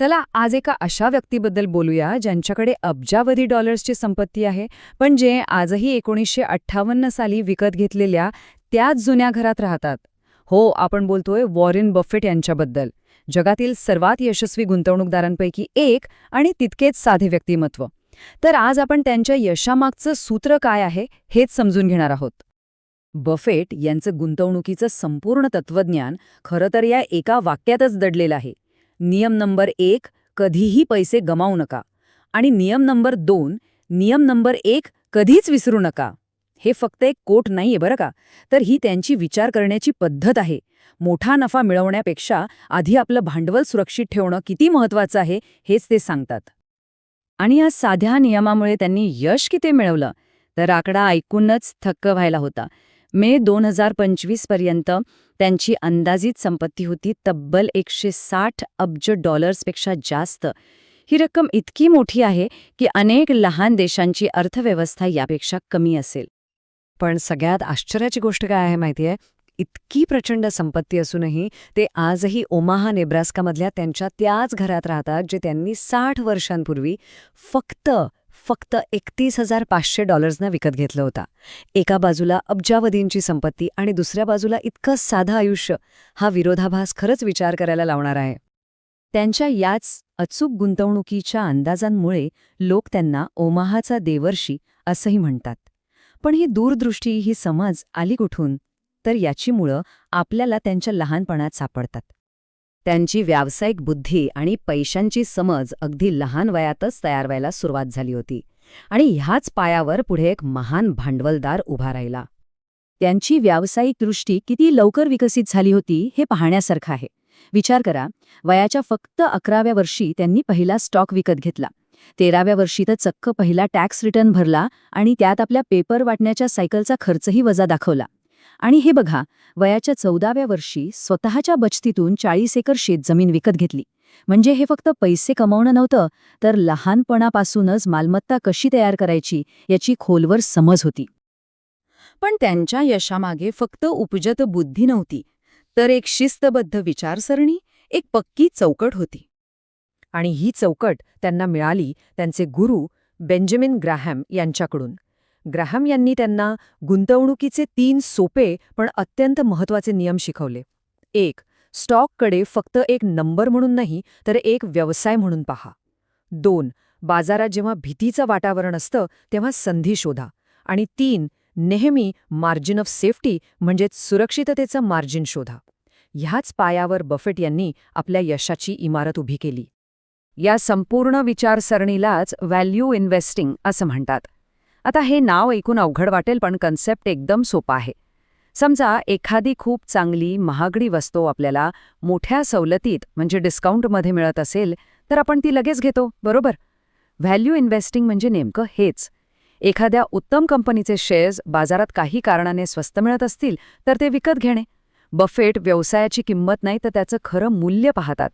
चला आज एका अशा व्यक्तीबद्दल बोलूया ज्यांच्याकडे अब्जावधी डॉलर्सची संपत्ती आहे पण जे आजही एकोणीसशे अठ्ठावन्न साली विकत घेतलेल्या त्याच जुन्या घरात राहतात. हो आपण बोलतोय वॉरेन बफेट यांच्याबद्दल. जगातील सर्वात यशस्वी गुंतवणूकदारांपैकी एक आणि तितकेच साधे व्यक्तिमत्व. तर आज आपण त्यांच्या यशामागचं सूत्र काय आहे हेच समजून घेणार आहोत. बफेट यांचं गुंतवणुकीचं संपूर्ण तत्वज्ञान खरं तर या एका वाक्यातच दडलेलं आहे. नियम नंबर एक कधीही पैसे गमावू नका. आणि नियम नंबर दोन नियम नंबर एक कधीच विसरू नका. हे फक्त एक कोट नाहीये बरं का? तर ही त्यांची विचार करण्याची पद्धत आहे. मोठा नफा मिळवण्यापेक्षा आधी आपलं भांडवल सुरक्षित ठेवणं किती महत्वाचं आहे हेच ते सांगतात. आणि या साध्या नियमामुळे त्यांनी यश किती मिळवलं? तर आकडा ऐकूनच थक्क व्हायला होता. मे दोन हजार पंचवीसपर्यंत त्यांची अंदाजित संपत्ती होती तब्बल एकशे साठ अब्ज डॉलर्सपेक्षा जास्त. ही रक्कम इतकी मोठी आहे की अनेक लहान देशांची अर्थव्यवस्था यापेक्षा कमी असेल. पण सगळ्यात आश्चर्याची गोष्ट काय आहे माहितीये इतकी प्रचंड संपत्ती असूनही ते आजही ओमाहा नेब्रास्कामधल्या त्यांच्या त्याच घरात राहतात जे त्यांनी साठ वर्षांपूर्वी फक्त फक्त एकतीस हजार पाचशे डॉलर्सनं विकत घेतलं होता. एका बाजूला अब्जावधींची संपत्ती आणि दुसऱ्या बाजूला इतकं साधं आयुष्य हा विरोधाभास खरंच विचार करायला लावणार आहे. त्यांच्या याच अचूक गुंतवणुकीच्या अंदाजांमुळे लोक त्यांना ओमाहाचा देवर्षी असंही म्हणतात. पण ही दूरदृष्टी ही समज आली कुठून? तर याची मुळं आपल्याला त्यांच्या लहानपणात सापडतात. त्यांची व्यावसायिक बुद्धी आणि पैशांची समज अगदी लहान वयातच तयार व्हायला सुरुवात झाली होती आणि ह्याच पायावर पुढे एक महान भांडवलदार उभा राहिला. त्यांची व्यावसायिक दृष्टी किती लवकर विकसित झाली होती हे पाहण्यासारखं आहे. विचार करा वयाच्या फक्त अकराव्या वर्षी त्यांनी पहिला स्टॉक विकत घेतला. तेराव्या वर्षी तर चक्क पहिला टॅक्स रिटर्न भरला आणि त्यात आपल्या पेपर वाटण्याच्या सायकलचा खर्चही वजा दाखवला. आणि हे बघा वयाच्या चौदाव्या वर्षी स्वतःच्या बचतीतून चाळीस एकर शेतजमीन विकत घेतली. म्हणजे हे फक्त पैसे कमावणं नव्हतं तर लहानपणापासूनच मालमत्ता कशी तयार करायची याची खोलवर समज होती. पण त्यांच्या यशामागे फक्त उपजत बुद्धी नव्हती तर एक शिस्तबद्ध विचारसरणी एक पक्की चौकट होती. आणि ही चौकट त्यांना मिळाली त्यांचे गुरु बेंजामिन ग्राहॅम यांच्याकडून. ग्रॅहम यांनी त्यांना गुंतवणुकीचे तीन सोपे पण अत्यंत महत्त्वाचे नियम शिकवले. एक स्टॉककडे फक्त एक नंबर म्हणून नाही तर एक व्यवसाय म्हणून पहा. दोन बाजारात जेव्हा भीतीचं वातावरण असतं तेव्हा संधी शोधा. आणि तीन नेहमी मार्जिन ऑफ सेफ्टी म्हणजेच सुरक्षिततेचं मार्जिन शोधा. ह्याच पायावर बफेट यांनी आपल्या यशाची इमारत उभी केली. या संपूर्ण विचारसरणीलाच व्हॅल्यू इन्व्हेस्टिंग असं म्हणतात. आता हे नाव ऐकून अवघड वाटेल पण कन्सेप्ट एकदम सोपा आहे. समजा एखादी खूप चांगली महागडी वस्तू आपल्याला मोठ्या सवलतीत म्हणजे डिस्काउंटमध्ये मिळत असेल तर आपण ती लगेच घेतो बरोबर? व्हॅल्यू इन्व्हेस्टिंग म्हणजे नेमकं हेच. एखाद्या उत्तम कंपनीचे शेअर्स बाजारात काही कारणाने स्वस्त मिळत असतील तर ते विकत घेणे. बफेट व्यवसायाची किंमत नाही तर त्याचं खरं मूल्य पाहतात.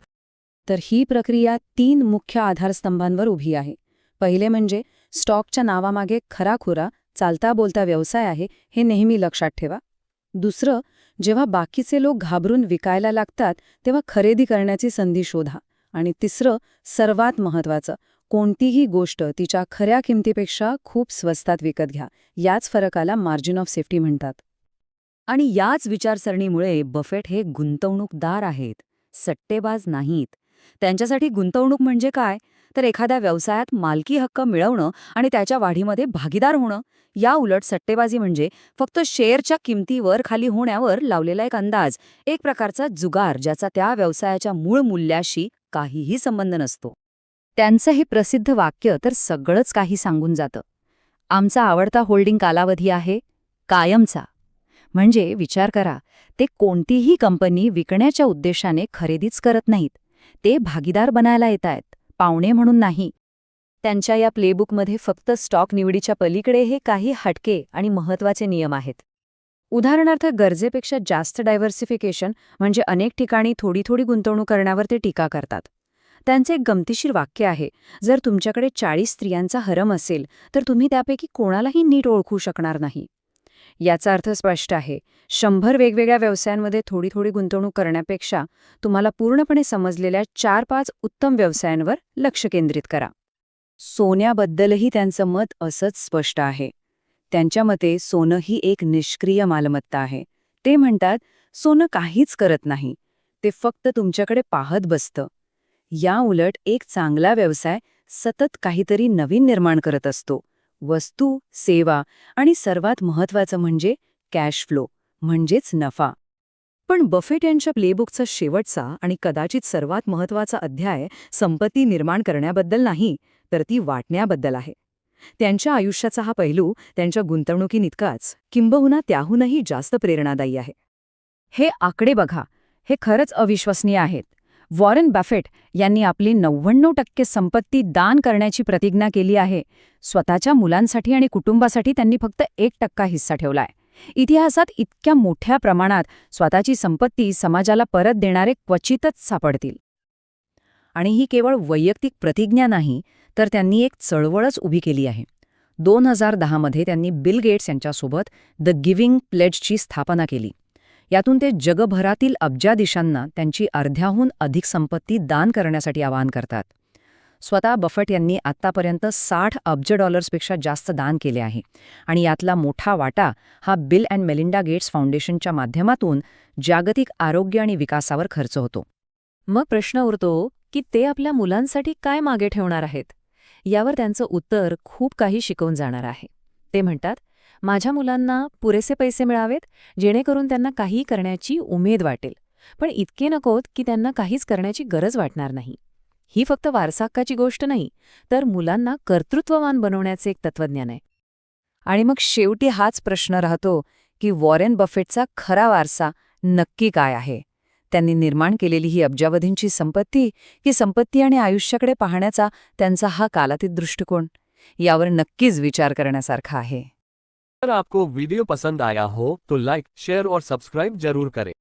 तर ही प्रक्रिया तीन मुख्य आधारस्तंभांवर उभी आहे. पहिले म्हणजे स्टॉकच्या नावामागे खराखुरा चालता बोलता व्यवसाय आहे हे नेहमी लक्षात ठेवा. दुसरं जेव्हा बाकीचे लोक घाबरून विकायला लागतात तेव्हा खरेदी करण्याची संधी शोधा. आणि तिसरं सर्वात महत्वाचं कोणतीही गोष्ट तिच्या खऱ्या किमतीपेक्षा खूप स्वस्तात विकत घ्या. याच फरकाला मार्जिन ऑफ सेफ्टी म्हणतात. आणि याच विचारसरणीमुळे बफेट हे गुंतवणूकदार आहेत सट्टेबाज नाहीत. त्यांच्यासाठी गुंतवणूक म्हणजे काय? तर एखाद्या व्यवसायात मालकी हक्क मिळवणं आणि त्याच्या वाढीमध्ये भागीदार होणं या उलट सट्टेबाजी म्हणजे फक्त शेअरच्या किमतीवर खाली होण्यावर लावलेला एक अंदाज एक प्रकारचा जुगार ज्याचा त्या व्यवसायाच्या मूळ मूल्याशी काहीही संबंध नसतो. त्यांचं हे प्रसिद्ध वाक्य तर सगळंच काही सांगून जातं. आमचा आवडता होल्डिंग कालावधी आहे कायमचा. म्हणजे विचार करा ते कोणतीही कंपनी विकण्याच्या उद्देशाने खरेदीच करत नाहीत. ते भागीदार बनायला येत आहेत पाहुणे म्हणून नाही. त्यांच्या या प्लेबुकमध्ये फक्त स्टॉक निवडीच्या पलीकडे हे काही हटके आणि महत्त्वाचे नियम आहेत. उदाहरणार्थ गरजेपेक्षा जास्त डायव्हर्सिफिकेशन म्हणजे अनेक ठिकाणी थोडी थोडी गुंतवणूक करण्यावर ते टीका करतात. त्यांचे एक गमतीशीर वाक्य आहे जर तुमच्याकडे चाळीस स्त्रियांचा हरम असेल तर तुम्ही त्यापैकी कोणालाही नीट ओळखू शकणार नाही. याचा अर्थ स्पष्ट आहे. शंभर वेगवेगळ्या व्यवसायांमध्ये थोडी थोडी गुंतवणूक करण्यापेक्षा तुम्हाला पूर्णपणे समजलेल्या चार पाच उत्तम व्यवसायांवर लक्ष केंद्रित करा. सोन्याबद्दलही त्यांचं मत असंच स्पष्ट आहे. त्यांच्या मते सोनं ही एक निष्क्रिय मालमत्ता आहे. ते म्हणतात सोनं काहीच करत नाही. ते फक्त तुमच्याकडे पाहत बसतं. या उलट एक चांगला व्यवसाय सतत काहीतरी नवीन निर्माण करत असतो. वस्तू सेवा आणि सर्वात महत्वाचं म्हणजे कॅश फ्लो म्हणजेच नफा. पण बफेट यांच्या प्लेबुकचा शेवटचा आणि कदाचित सर्वात महत्त्वाचा अध्याय संपत्ती निर्माण करण्याबद्दल नाही तर ती वाटण्याबद्दल आहे. त्यांच्या आयुष्याचा हा पैलू त्यांच्या गुंतवणुकीनितकाच किंबहुना त्याहूनही जास्त प्रेरणादायी आहे. हे आकडे बघा हे खरंच अविश्वसनीय आहेत. वॉरेन बफेट यांनी आपली नव्याण्णव टक्के संपत्ती दान करण्याची प्रतिज्ञा केली आहे. स्वतःच्या मुलांसाठी आणि कुटुंबासाठी त्यांनी फक्त एक टक्का हिस्सा ठेवलाय. इतिहासात इतक्या मोठ्या प्रमाणात स्वतःची संपत्ती समाजाला परत देणारे क्वचितच सापडतील. आणि ही केवळ वैयक्तिक प्रतिज्ञा नाही तर त्यांनी एक चळवळच उभी केली आहे. दोन हजार दहामध्ये त्यांनी बिल गेट्स यांच्यासोबत द गिव्हिंग प्लेडची स्थापना केली. यातून ते जगभरातील अब्जाधीशांना त्यांची अर्ध्याहून अधिक संपत्ती दान करण्यासाठी आवाहन करतात. स्वतः बफट यांनी आत्तापर्यंत साठ अब्ज डॉलर्सपेक्षा जास्त दान केले आहे आणि यातला मोठा वाटा हा बिल अँड मेलिंडा गेट्स फाउंडेशनच्या माध्यमातून जागतिक आरोग्य आणि विकासावर खर्च होतो. मग प्रश्न उरतो की ते आपल्या मुलांसाठी काय मागे ठेवणार आहेत? यावर त्यांचं उत्तर खूप काही शिकवून जाणार आहे. ते म्हणतात माझ्या मुलांना पुरेसे पैसे मिळावेत जेणेकरून त्यांना काही करण्याची उमेद वाटेल. पण इतके नकोत की त्यांना काहीच करण्याची गरज वाटणार नाही. ही फक्त वारसाहक्काची गोष्ट नाही तर मुलांना कर्तृत्ववान बनवण्याचे एक तत्वज्ञान आहे. आणि मग शेवटी हाच प्रश्न राहतो की वॉरेन बफेटचा खरा वारसा नक्की काय आहे? त्यांनी निर्माण केलेली ही अब्जावधींची संपत्ती की संपत्ती आणि आयुष्याकडे पाहण्याचा त्यांचा हा कालातीत दृष्टिकोन? यावर नक्कीच विचार करण्यासारखा आहे. अगर आपको वीडियो पसंद आया हो तो लाइक शेयर और सब्सक्राइब जरूर करें।